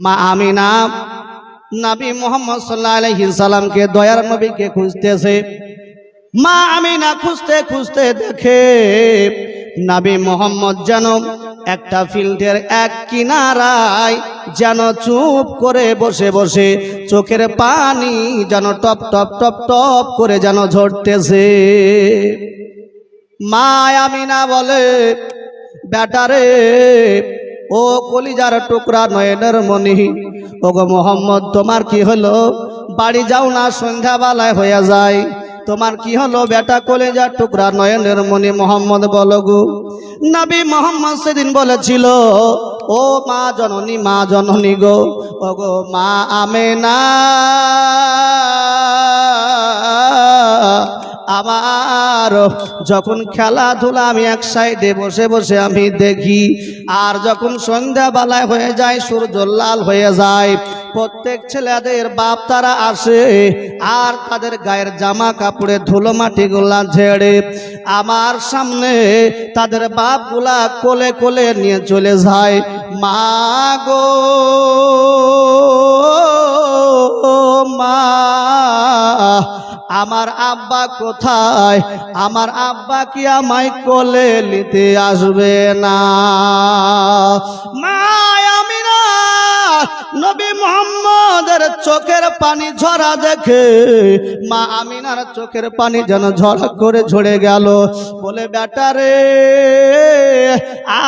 মা আমিনা, নবী মোহাম্মদ সাল্লাহ আলহি সাল্লামকে, দয়ার নবীকে খুঁজতেছে। মা আমিনা খুঁজতে খুঁজতে দেখে নবী মোহাম্মদ যেন একটা ফিল্ডের এক কিনারায় যেন চুপ করে বসে বসে চোখের পানি যেন টপ টপ টপ টপ করে যেন ঝরতেছে। মা আমিনা বলে বেটারে ও কলিজার টুকরা নয়নের মনি ওগো মোহাম্মদ, তোমার কি হলো? বাড়ি যাও না, সন্ধ্যাবেলায় হয়ে যায়। তোমার কি হলো বেটা কলেজার টুকরা নয়নের মনি মোহাম্মদ, বলো গো। নবী মোহাম্মদ সেদিন বলেছিল, ও মা জননী মা জননী গো। ও গো মা আমেনা। আমার যখন খেলাধুলা আমি এক সাইডে বসে বসে আমি দেখি, আর যখন সন্ধ্যাবেলায় হয়ে যায়, সূর্য লাল হয়ে যায়। প্রত্যেক ছেলেদের বাপ তারা আসে, আর তাদের গায়ের জামা কাপড়ে ধুলো মাটিগুলা ঝেড়ে। আমার সামনে তাদের বাপগুলা কোলে কোলে নিয়ে চলে যায়। মা গো! আমার আব্বা কোথায়? আমার আব্বা কি আমায় কোলে নিতে আসবে না? নবী মোহাম্মদের চোখের পানি ঝরা দেখে, মা আমিনার চোখের পানি যেন ঝড় করে ঝরে গেল। বলে বেটারে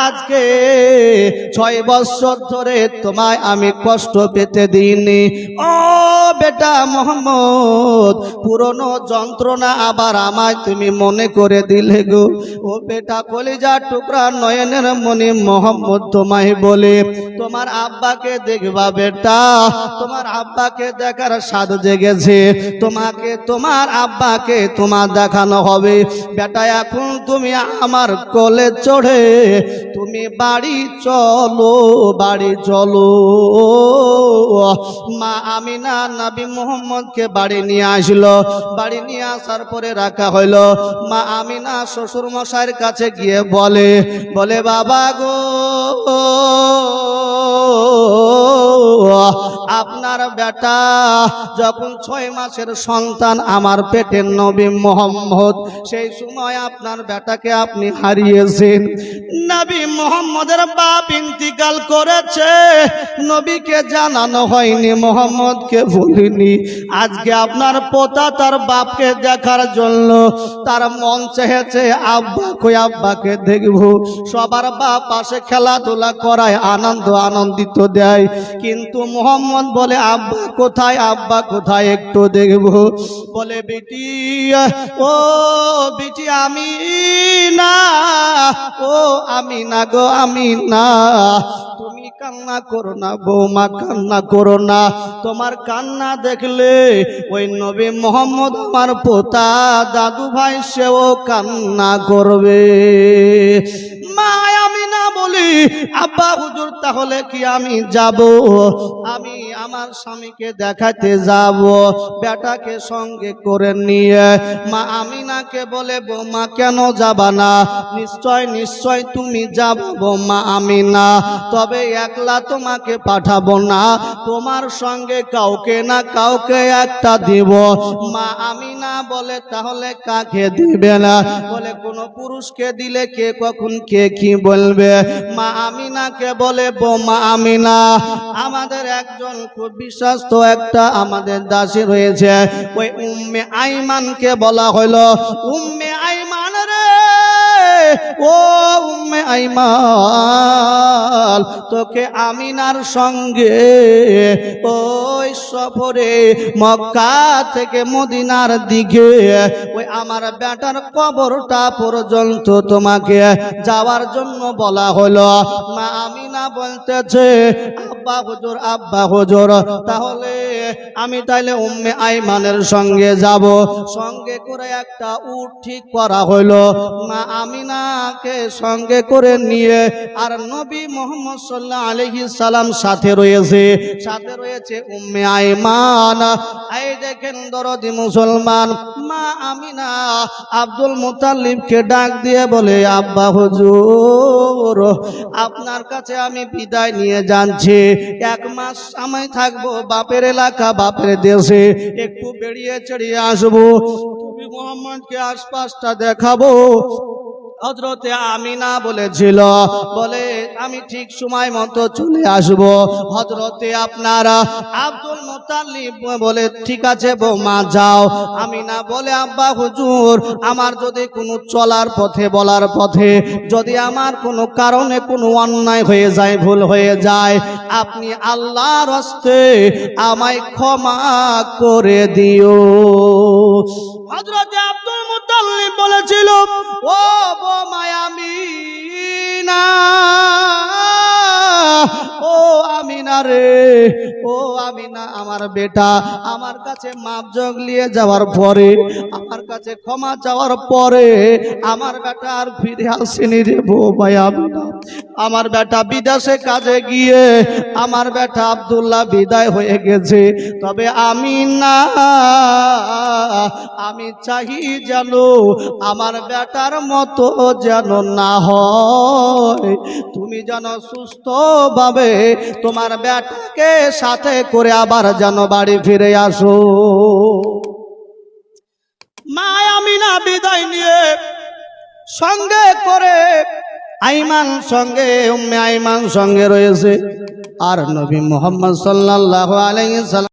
আজকে ছয় বছর ধরে তোমায় আমি কষ্ট পেতে দিইনি। ও বেটা মোহাম্মদ, পুরনো যন্ত্রণা আবার আমায় তুমি মনে করে দিলে গো। ও বেটা কলিজা টুকরা নয়নের মনে মোহাম্মদ তোমায় বলে, তোমার আব্বাকে দেখবা বেটা, তোমার আব্বাকে দেখার স্বাদ জেগেছে, তোমাকে, তোমার আব্বাকে তোমার দেখানো হবে। বেটা, এখন তুমি আমার কোলে চড়ে, তুমি বাড়ি চলো বাড়ি চলো। মা আমিনা নবী মোহাম্মদকে বাড়ি নিয়ে আসলো। বাড়ি নিয়ে আসার পরে রাখা হইল। মা আমিনা শ্বশুর মশাইয়ের কাছে গিয়ে বলে বলে, বাবা গো বেটা যখন ছয় মাসের সন্তান আমার পেটের নবী মোহাম্মদ, সেই সময় আপনার বেটাকে আপনি হারিয়েছেন। নবী মোহাম্মদের বাপ ইন্তিকাল করেছে, নবীকে জানানো হয়নি, মোহাম্মদকে বলিনি আজকে আপনার পোতা তার বাপকে দেখার জন্য তার মন চেয়েছে, আব্বা কই আব্বাকে দেখব। সবার বাপ পাশে খেলাধুলা করায় আনন্দ আনন্দিত দেয়, কিন্তু মোহাম্মদ বলে, আব্বা কোথায়, আব্বা কোথায় একটু দেখব। বলে, বেটি, ও বেটি আমি না ও আমি না গো আমি না তুমি কান্না করো না, বৌমা কান্না করো না। তোমার কান্না দেখলে ওই নবী মোহাম্মদ আমার পোতা দাদু ভাই, সেও কান্না করবে। মা আমি না বলি, আব্বা হুজুর, তাহলে কি আমি যাব? আমি আমার স্বামীকে দেখাতে যাব। বেটাকে সঙ্গে করে নিয়ে মা আমিনাকে বলে, বৌমা, কেন যাবা না? নিশ্চয় নিশ্চয়, তুমি যাব বৌমা আমিনা। তবে একলা তোমাকে পাঠাবো না। তোমার সঙ্গে কাউকে না কাউকে একটা দিব। মা আমিনা বলে, তাহলে কাকে দিবে না? বলে কোনো পুরুষকে দিলে কে কখন কে কি বলবে? মা আমিনাকে বলে, বোমা আমিনা, আমাদের একজন খুব বিশ্বস্ত একটা আমাদের দাসী রয়েছে। ওই উম্মে আইমানকে বলা হলো। উম্মে আইমান ও উম্মে আইমান তোকে আমিনার সঙ্গে ওই সফরে মক্কা থেকে মদিনার দিকে, ওই আমার বেটার কবরটা পর্যন্ত তোমাকে যাওয়ার জন্য বলা হলো। মা আমিনা বলতেছে আব্বা হুজুর আব্বা হুজুর, তাহলে আমি তাইলে উম্মে আইমানের সঙ্গে যাব। সঙ্গে করে একটা ঠিক করা মা আমিনাকে সঙ্গে করে নিয়ে আর নবী মোহাম্মদ সাল্লাহ আলহি সালাম সাথে রয়েছে। সাথে রয়েছে উম্মে আইমান। এই দেখেন দরদি মুসলমান, মা আমিনা আব্দুল মুতাল্লিবকে ডাক দিয়ে বলে, আব্বা হুজুর, আপনার কাছে আমি বিদায় নিয়ে যাচ্ছি। এক মাস সময় থাকব, বাপের এলাকা, বাপের দেশে। একটু বেরিয়ে চড়িয়ে আসব, তুমি মোহাম্মদকে আশপাশটা দেখাবো। হজরতে আমিনা বলেছিল, বলে, আমি ঠিক সময় মতো চলে আসব। হজরতে আপনারা আব্দুল মোতাল্লিব বলে, ঠিক আছে বৌমা, যাও। আমিনা বলে, আব্বা হুজুর, আমার যদি কোনো চলার পথে, বলার পথে, যদি আমার কোনো কারণে কোনো অন্যায় হয়ে যায়, ভুল হয়ে যায়, আপনি আল্লাহর হস্তে আমায় ক্ষমা করে দিও। হজরতে আব্দুল মুতাল্লিব বলেছিল ও বোমায়ামি ও আমিনা রে। ও আমিনা আমার বেটা। আমার কাছে মাপ জগলিয়ে যাওয়ার পরে, আমার কাছে ক্ষমা চাওয়ার পরে, আমার বেটা আর ফিরে আসেনি রে বোমাই আমিনা আমার বেটা বিদেশে কাজে গিয়ে, আমার বেটা আব্দুল্লাহ বিদায় হয়ে গেছে। তবে আমি না, আমি চাহি যেন আমার বেটার মতো যেন না হয়। তুমি যেন সুস্থভাবে তোমার বেটাকে সাথে করে আবার যেন বাড়ি ফিরে আসো। মা আমি না বিদায় নিয়ে সঙ্গে করে আইমান সঙ্গে, উম্মে আইমান সঙ্গে রয়েছে। আর নবী মোহাম্মদ সাল্লাল্লাহু আলাইহি সাল্লাম